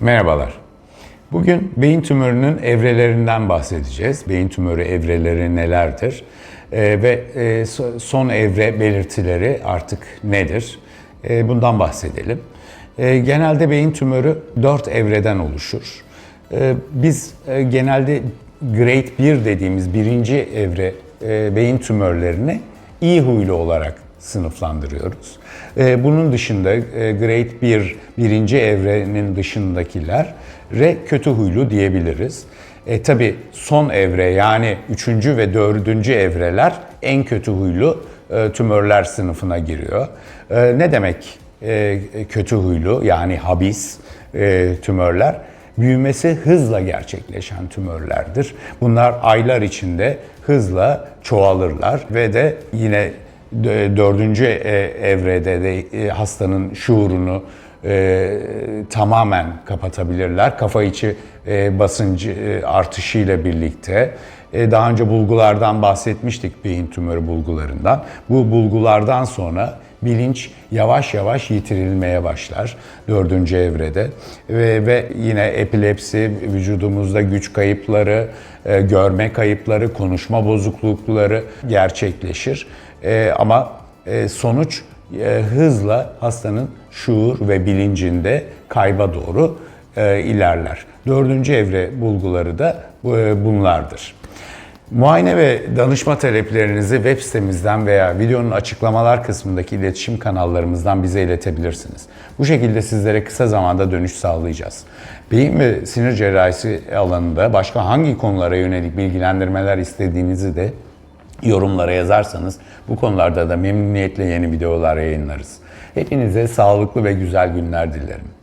Merhabalar. Bugün beyin tümörünün evrelerinden bahsedeceğiz. Beyin tümörü evreleri nelerdir? Ee, ve e, so- son evre belirtileri artık nedir? Ee, bundan bahsedelim. Ee, genelde beyin tümörü 4 evreden oluşur. Ee, biz e, genelde grade 1 dediğimiz birinci evre e, beyin tümörlerini iyi huylu olarak sınıflandırıyoruz. Ee, Bunun dışında e, grade 1, birinci evrenin dışındakiler re kötü huylu diyebiliriz. E, Tabi son evre yani üçüncü ve dördüncü evreler en kötü huylu e, tümörler sınıfına giriyor. E, Ne demek e, kötü huylu yani habis e, tümörler? büyümesi hızla gerçekleşen tümörlerdir. Bunlar aylar içinde hızla çoğalırlar ve de yine dördüncü e, evrede de e, hastanın şuurunu e, tamamen kapatabilirler. Kafa içi e, basıncı e, artışıyla birlikte daha önce bulgulardan bahsetmiştik beyin tümörü bulgularından. Bu bulgulardan sonra bilinç yavaş yavaş yitirilmeye başlar dördüncü evrede ve, ve yine epilepsi, vücudumuzda güç kayıpları, e, görme kayıpları, konuşma bozuklukları gerçekleşir. E, ama e, sonuç e, hızla hastanın şuur ve bilincinde kayba doğru e, ilerler. Dördüncü evre bulguları da e, bunlardır. Muayene ve danışma taleplerinizi web sitemizden veya videonun açıklamalar kısmındaki iletişim kanallarımızdan bize iletebilirsiniz. Bu şekilde sizlere kısa zamanda dönüş sağlayacağız. Beyin ve sinir cerrahisi alanında başka hangi konulara yönelik bilgilendirmeler istediğinizi de yorumlara yazarsanız bu konularda da memnuniyetle yeni videolar yayınlarız. Hepinize sağlıklı ve güzel günler dilerim.